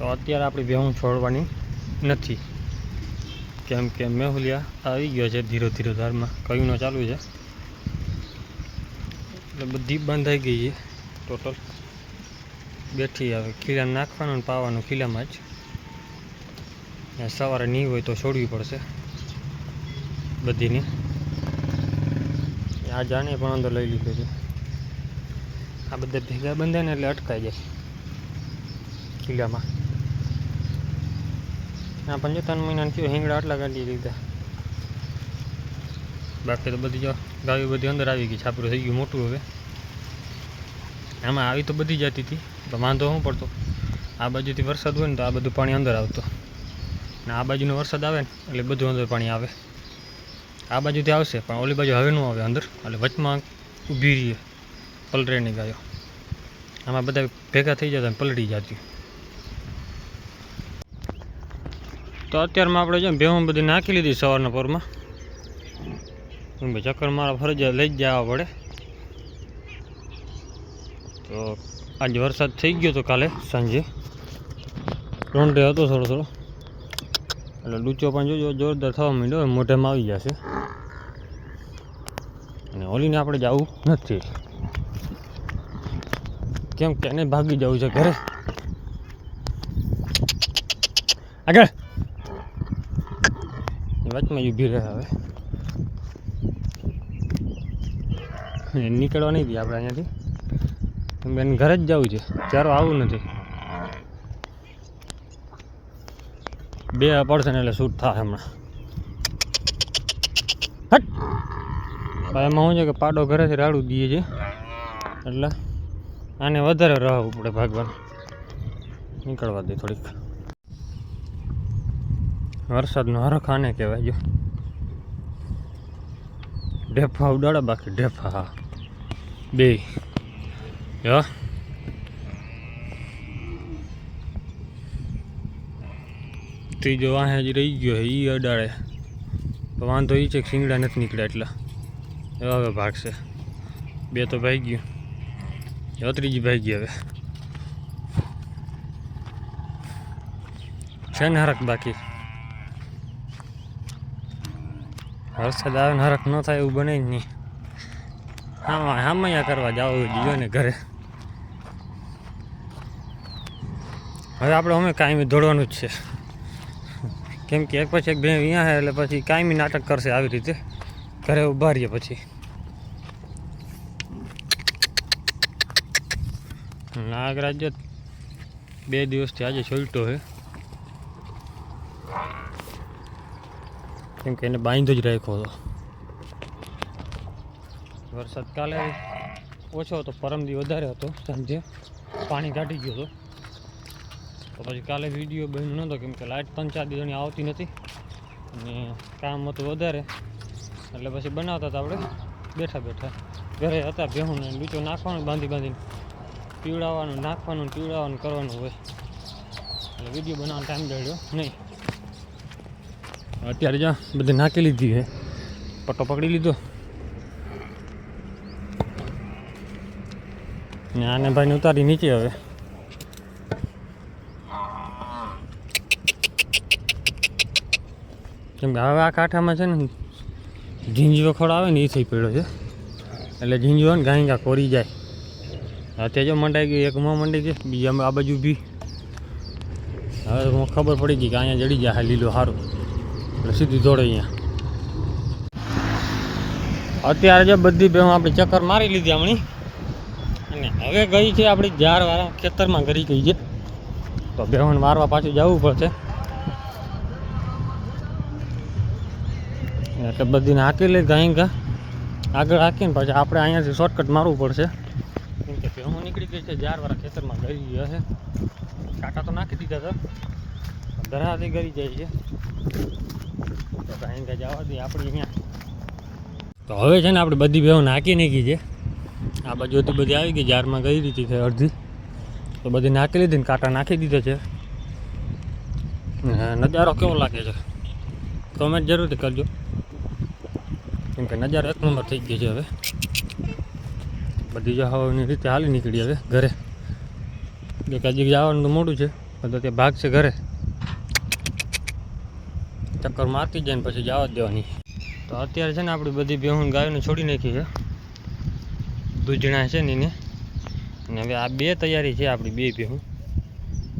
તો અત્યારે આપણી ભેહું છોડવાની નથી. કેમ કે મેહુલિયા આવી ગયો છે ધીરે ધીરે ધારમાં. કયુંનો ચાલુ છે. એટલે બધી બંધાઈ ગઈ છે ટોટલ બેઠી આવે ખીલા નાખવાનું પાવાનું ખીલામાં જ. સવારે નહીં હોય તો છોડવી પડશે. બધીને. આ જાણે પણ અંદર લઈ લીધું છે. આ બધા ભેગા બંધાય ને એટલે અટકાઈ જાય. ખીલામાં. આ પંચોતેર મહિનાની મહિના થયો હિંગડા આટલા કાઢી લીધા બાકી તો બધી જો ગાયો બધી અંદર આવી ગઈ છાપરું થઈ ગયું મોટું હવે. આમાં આવી તો બધી જતી હતી તો વાંધો શું પડતો? આ બાજુથી વરસાદ હોય ને તો આ બધું પાણી અંદર આવતો. ને આ બાજુનો વરસાદ આવે ને, એટલે બધું અંદર પાણી આવે. આ બાજુથી આવશે, પણ ઓલી બાજુ હવે ન આવે અંદર, એટલે વચમાં ઊભી રહીએ પલરેની ગાયો. આમાં બધા ભેગા થઈ જતા ને પલટી જતી. તો અત્યારમાં આપણે છે ભેહું બધી નાખી લીધી સવારના પરમાં. ચક્કર મારા ફરજિયાત લઈ જ જવા પડે. તો આજે વરસાદ થઈ ગયો તો કાલે સાંજે. રોંઢે હતો થોડો થોડો. એટલે ડૂચો પણ જોજો જોરદાર થવા માંડ્યો મોઢામાં આવી જશે. અને ઓલીને આપણે જવું નથી. કેમ કે એને ભાગી જવું છે ઘરે. આગળ! વચમાં ઊભી રહે હવે. નીકળવા નહીં દે આપણે અહીંયાથી. બેન ઘરે જ જવું છે. ચારો આવું નથી. બે પડશે ને એટલે શૂટ થાય હમણાં. એમાં શું છે કે પાડો ઘરેથી રાડું દઈએ છે એટલે આને વધારે રહેવું પડે ભાગવાનું. નીકળવા દે થોડીક. વરસાદનો હરખ આને કહેવાય, જો. ઢેફા ઉડાડે, બાકી ઢેફા, હા. બે. યો ત્રીજો વાહે જ રહી ગયો એ અડાડે. તો વાંધો એ છે કે શિંગડા નથી નીકળ્યા એટલા. એવા હવે ભાગશે. બે તો ભાઈ ગયું. હવે ત્રીજી ભાઈ ગઈ હવે. છે ને હરક બાકી? વરસાદ આવે ને હરખ ન થાય એવું બને જ નહીં. હા હામૈયા કરવા જાવ જીવો ને ઘરે. હવે આપણે અમે કાયમી દોડવાનું જ છે. કેમ કે એક પછી એક બે અહીંયા છે એટલે પછી કાયમી નાટક કરશે આવી રીતે. ઘરે ઊભા રહીએ પછી. નાગરાજ બે દિવસથી આજે છોલટો છે કેમ કે એને બાંધો જ રાખ્યો હતો. વરસાદ કાલે ઓછો હતો પરમદી વધારે હતો, સાંજે પાણી કાઢી ગયો હતો. તો પછી કાલે વીડિયો બન્યો નહોતો કેમ કે લાઇટ ત્રણ ચાર દિવસની આવતી નથી અને કામ હતું વધારે. એટલે પછી બનાવતા હતા આપણે, બેઠા બેઠા. ઘરે હતા ભેહું બીજો નાખવાનું, બાંધી બાંધીને પીવડાવવાનું, નાખવાનું પીવડાવવાનું કરવાનું હોય. એટલે વીડિયો બનાવવાનો ટાઈમ જડ્યો નહીં. અત્યારે જ્યાં બધી નાખી લીધી છે. પટ્ટો પકડી લીધો. ને આને ભાઈને ઉતારી નીચે હવે. કેમ કે હવે આ કાંઠામાં છે ને ઝીંઝીઓ ખોડ આવે ને એ થઈ પડ્યો છે. એટલે ઝીંઝીઓ ને ગાય ગા કોરી જાય. અત્યારે જો મંડાઈ ગઈ એક માં મંડાઈ ગયું બીજામાં આ બાજુ બી હવે ખબર પડી ગઈ કે અહીંયા જડી જાય લીલો સારું એટલે સીધી દોડે અહીંયા. અત્યારે જે બધી બેહું આપણે ચક્કર મારી લીધી હમણી. અને હવે ગઈ છે આપણી જારવાળા ખેતરમાં ઘરી ગઈ છે. તો બેહું મારવા પાછું જવું પડશે. એટલે બધીને હાકી લઈ ગાઈ ગા. આગળ હાકીને પછી આપણે અહીંયાથી શોર્ટકટ મારવું પડશે. કેમ કે ભેહું નીકળી ગઈ છે જારવાળા ખેતરમાં ગરી ગયા છે. કાંટા તો નાખી દીધા હતા. ધરાથી ગરી જાય છે. તો કાંઈ જવા દઈએ આપણે અહીંયા. તો હવે છે ને આપણે બધી ભેહું નાખી નાખી છે. આ બાજુથી બધી આવી ગઈ, જારમાં ગઈ દીધી છે અડધી. તો બધી નાખી લીધી ને કાંટા નાખી દીધા છે. નજારો કેવો લાગે છે? કમેન્ટ જરૂરથી કરજો. કેમ કે નજારો એક નંબર થઈ ગયો છે હવે. બધી જવાની રીતે હાલી નીકળી હવે ઘરે. કાજી જવાનું તો મોડું છે બધો તે ભાગ છે ઘરે. ચક્કર મારતી જાય ને પછી જવા દેવાની. તો અત્યારે છે ને આપણી બધી બેહું ગાયોને છોડી નાખી છે. દૂધણા છે ને એને. અને હવે આ બે તૈયારી છે આપણી બે બેહું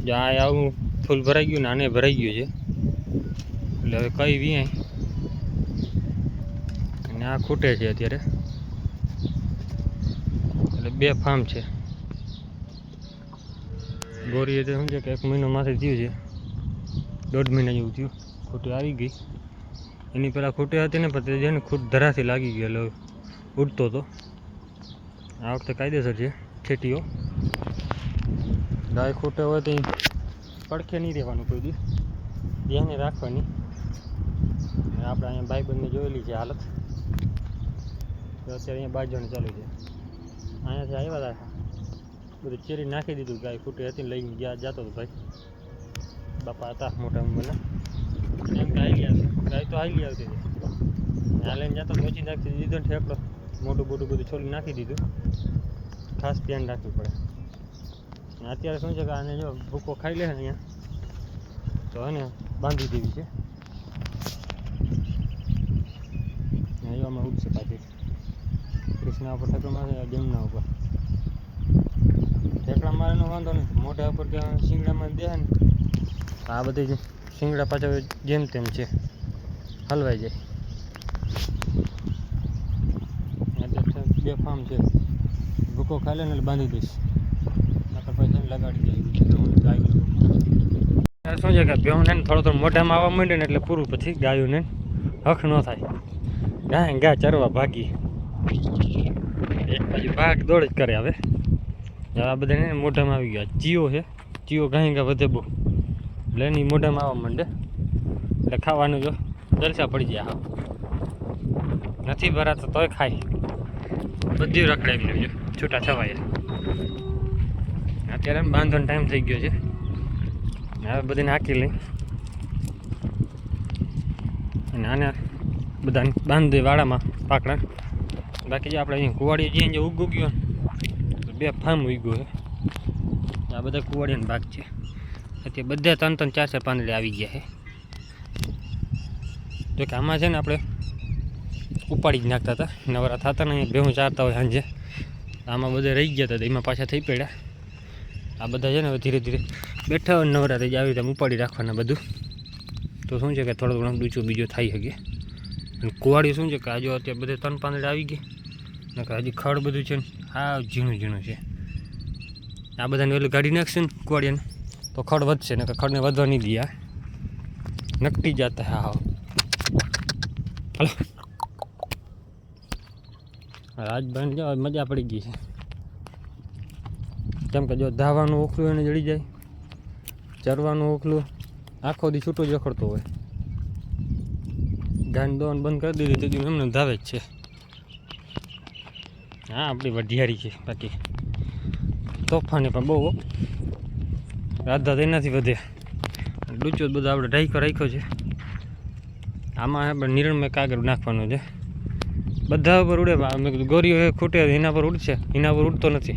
જો આ આવું ફૂલ ભરાઈ ગયું ને આને ભરાઈ ગયું છે. એટલે હવે કઈ વી અને આ ખૂટે છે અત્યારે. એટલે બે ફાર્મ છે. ગોરી એટલે છે કે એક મહિનો માથે થયું છે. દોઢ મહિના જેવું થયું. ખૂટી આવી ગઈ. એની પહેલાં ખૂટી હતી ને પછી છે ને ખૂટ ધરાથી લાગી એટલે ઉડતો હતો આ વખતે કાયદેસર છે, છેટીઓ. ગાય ખૂટે હોય તો પડખે નહીં રહેવાનું કોઈ દી ધ્યાને રાખવાની. આપણે અહીંયા ભાઈબંધને જોયેલી છે હાલત. અત્યારે અહીંયા બાજવાનું ચાલુ છે. અહીંયાથી આવ્યા હતા. બધું ચેરી નાખી દીધું ગાય ખૂટી હતી લઈને ગયા જતો હતો ભાઈ. બાપા હતા મોટા અને એમ તો આવી ગયા ગાય તો હાલી આવતી હતી. આ લઈને જતો મોચી નાખી દીધો ઠેકડો. મોટું મોટું બધું છોલી નાખી દીધું. ખાસ ધ્યાન રાખવું પડે. અત્યારે શું છે કે આને જો ભૂકો ખાઈ લે અહીંયા, તો એને બાંધી દેવી છે. એવામાં ઉગશે પાછી. કૃષ્ણા ઉપર ઠેકડો મારે જમના ઉપર. ઠેકડા મારેનો વાંધો નહીં. મોઢા ઉપર કે શિંગડામાં દે ને. આ બધી જ શિંગડા પાછા જેમ તેમ છે. હલવાઈ જાય. બે ફાર્મ છે. ભૂકો ખાઈ લે ને બાંધી દઈશ. નકર લગાડી દઈશ. ગાયું શું છે કે ભેહુંને ને થોડો થોડો મોઢામાં આવવા માંડે ને એટલે પૂરું પછી ગાયુંને હખ ન થાય. ગાય ગા ચરવા ભાગી. એક બાજુ ભાગ દોડ જ કરે હવે. આ બધાને મોઢામાં આવી ગયા. ચીયો છે. ચીયો ગાય ગા વધે બહુ. એની મોઢામાં આવવા માંડે. એટલે ખાવાનું જો જલસા પડી જાય, હા. નથી ભરાતો તોય ખાય. બધી રખડે એમને જો, છૂટા છવાય અત્યારે એમ બાંધવાનો ટાઈમ થઈ ગયો છે. હવે બધાને હાકી લઈ. અને આને બધાને બાંધી વાડામાં, પાકડા. બાકી જે આપણે અહીંયા કુવાડી જે જે ઉગ ઉગ્યો બે ફાર્મ ઉગ્યો છે આ બધા કુવાડીનો ભાગ છે. અત્યારે બધા ત્રણ ત્રણ ચાર ચાર પાંદડે આવી ગયા છે. જો કે આમાં છે ને આપણે ઉપાડી જ નાખતા હતા. નવરા થતા ને ભેહું ચારતા હોય સાંજે. આમાં બધા રહી ગયા હતા, એમાં પાછા થઈ પડ્યા. આ બધા છે ને ધીરે ધીરે બેઠા હોય નવરા થઈ જાય, આવી રીતે ઉપાડી રાખવાના બધું. તો શું છે કે થોડો ઘણો ડૂચો બીજો થઈ શકે અને કુવાડી શું છે કે આજે અત્યારે બધે ત્રણ પાંદડે આવી ગઈ ને કે હજી ખડ બધું છે ને હા ઝીણું ઝીણું છે. આ બધાને પેલું કાઢી નાખશે ને કુવાડિયાને? તો ખડ વધશે ને ખડને વધવા નહીં દયા નકટી જતા હા હા હાલો. રાજભાઈ જો મજા પડી ગઈ છે. કેમ કે જો ધાવાનું ઓખલું એને જડી જાય, ચરવાનું ઓખલું, આખો દી છૂટો જ રખડતો હોય. ગાન દોન બંધ કરી દીધી તેથી એમને ધાવે જ છે. હા, આપણી વઢિયારી છે, બાકી. તોફાને પણ બહુ. રાધા તો એનાથી વધે. ડૂચો બધો આપણે ઢાઈકો રાખ્યો છે. આમાં આપણે નિર્ણય કાગળ નાખવાનો છે. બધા ઉપર ઉડે ગોરીઓ ખૂટે એના પર ઉડશે. એના પર ઉડતો નથી.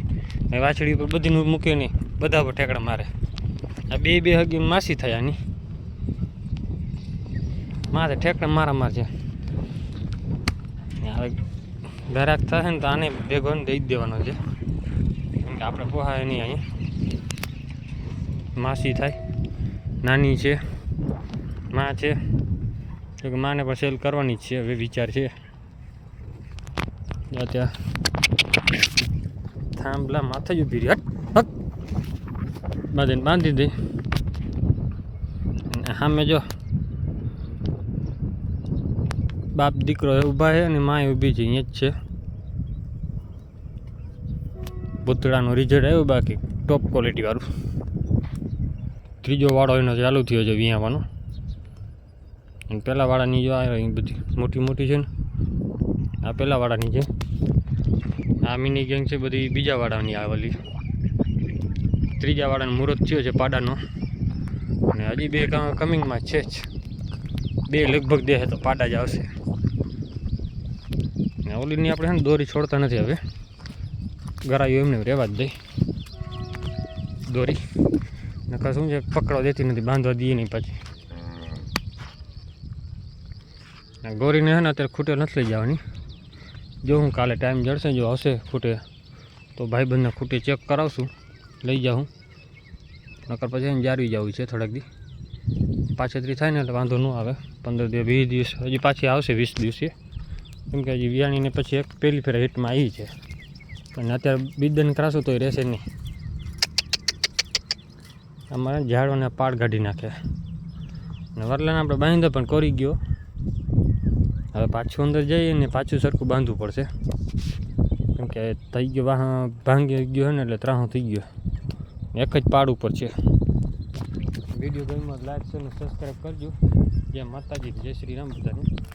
વાછડી ઉપર બધી મૂકે નહીં. બધા પર ઠેકડા મારે. આ બે બે હગી માસી થાય આની મારે ઠેકડા મારા માર છે. હવે ઘરાક થશે ને તો આને ભેગો દઈ જ દેવાનો છે. કેમ કે આપણે પોહાય નહીં અહીંયા. માસી થાય. નાની છે. માં છે. તો કે માને પણ સેલ કરવાની જ છે, હવે વિચાર છે. ત્યાં થાંભલા માથે જ ઊભી રહી. હટ હટ. બાંધીને, બાંધી દઈ સામે જો બાપ દીકરો ઊભા છે અને માય ઊભી છે, અહીંયા જ છે. પૂતળાનો રિઝલ્ટ આવ્યો બાકી ટોપ ક્વોલિટી વાળું. ત્રીજો વાળો એનો ચાલુ થયો છે વિયાવાનો. અને પહેલાં વાળાની જો આ બધી મોટી મોટી છે ને, આ પહેલાં વાળાની છે. આ મિની ગેંગ છે, બધી બીજા વાળાની આવેલી ત્રીજા વાળાનો મુહૂર્ત થયો છે પાડાનો. અને હજી બે કમિંગમાં છે જ. બે લગભગ દેશે તો પાડા જ આવશે. ને ઓલીની આપણે છે ને દોરી છોડતા નથી હવે. ગરાયું એમને રહેવા જ દઈ દોરી. નકર શું છે પકડો દેતી નથી બાંધવા દઈએ નહીં પાછી. ગોરીને હે ને અત્યારે ખૂટે નથી લઈ જવાની. જો હું કાલે ટાઈમ જડશે, જો હશે ખૂટે, તો ભાઈબંધને ખૂટે ચેક કરાવશું, લઈ જાઉં. નકર પછી એને જાળવી જવું છે થોડાક દી. પાછેતરી થાય ને એટલે વાંધો ન આવે. પંદર દિવસ, વીસ દિવસ, હજી પાછી આવશે વીસ દિવસે. કેમ કે હજી વિયાણીને પછી એક પહેલી ફેર હિટમાં આવી છે. અને અત્યારે બીજદન કરાશું તો એ રહેશે નહીં. અમારે ઝાડોને પાડ કાઢી નાખે. અને વરલાને આપણે બાંધો પણ કરી ગયો. હવે પાછું અંદર જઈએ ને પાછું સરખું બાંધવું પડશે. કેમ કે થઈ ગયો વાહ, ભાંગી ગયો ને એટલે ત્રાહો થઈ ગયો. એક જ પાડ ઉપર છે. વીડિયો ગમ્યો લાઈક છે ને સબસ્ક્રાઈબ કરજો. જય માતાજી, જય શ્રી રામ બધાને.